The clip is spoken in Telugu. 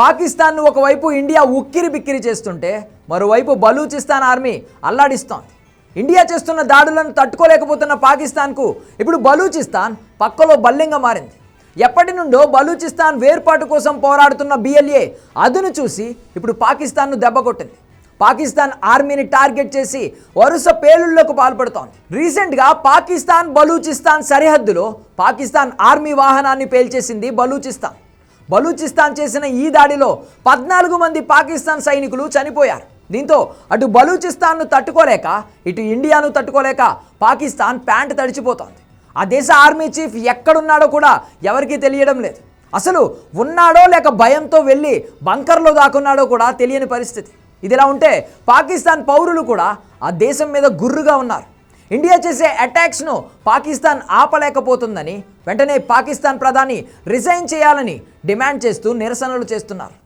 పాకిస్తాన్ను ఒకవైపు ఇండియా ఉక్కిరి బిక్కిరి చేస్తుంటే మరోవైపు బలూచిస్తాన్ ఆర్మీ అల్లాడిస్తోంది. ఇండియా చేస్తున్న దాడులను తట్టుకోలేకపోతున్న పాకిస్తాన్కు ఇప్పుడు బలూచిస్తాన్ పక్కలో బల్లింగా మారింది. ఎప్పటి నుండో బలూచిస్తాన్ వేర్పాటు కోసం పోరాడుతున్న బిఎల్ఏ అదును చూసి ఇప్పుడు పాకిస్తాన్ను దెబ్బకొట్టింది పాకిస్తాన్ ఆర్మీని టార్గెట్ చేసి వరుస పేలుళ్ళకు పాల్పడుతోంది. రీసెంట్గా పాకిస్తాన్ బలూచిస్తాన్ సరిహద్దులో పాకిస్తాన్ ఆర్మీ వాహనాన్ని పేల్చేసింది బలూచిస్తాన్. బలూచిస్తాన్ చేసిన ఈ దాడిలో పద్నాలుగు మంది పాకిస్తాన్ సైనికులు చనిపోయారు. దీంతో అటు బలూచిస్తాన్ను తట్టుకోలేక ఇటు ఇండియాను తట్టుకోలేక పాకిస్తాన్ ప్యాంట్ తడిచిపోతోంది. ఆ దేశ ఆర్మీ చీఫ్ ఎక్కడున్నాడో కూడా ఎవరికీ తెలియడం లేదు. అసలు ఉన్నాడో లేక భయంతో వెళ్ళి బంకర్లో దాక్కున్నాడో కూడా తెలియని పరిస్థితి. ఇదిలా ఉంటే పాకిస్తాన్ పౌరులు కూడా ఆ దేశం మీద గుర్రుగా ఉన్నారు. ఇండియా చేసే అటాక్స్ను పాకిస్తాన్ ఆపలేకపోతుందని వెంటనే పాకిస్తాన్ ప్రధాని రిజైన్ చేయాలని డిమాండ్ చేస్తూ నిరసనలు చేస్తున్నారు.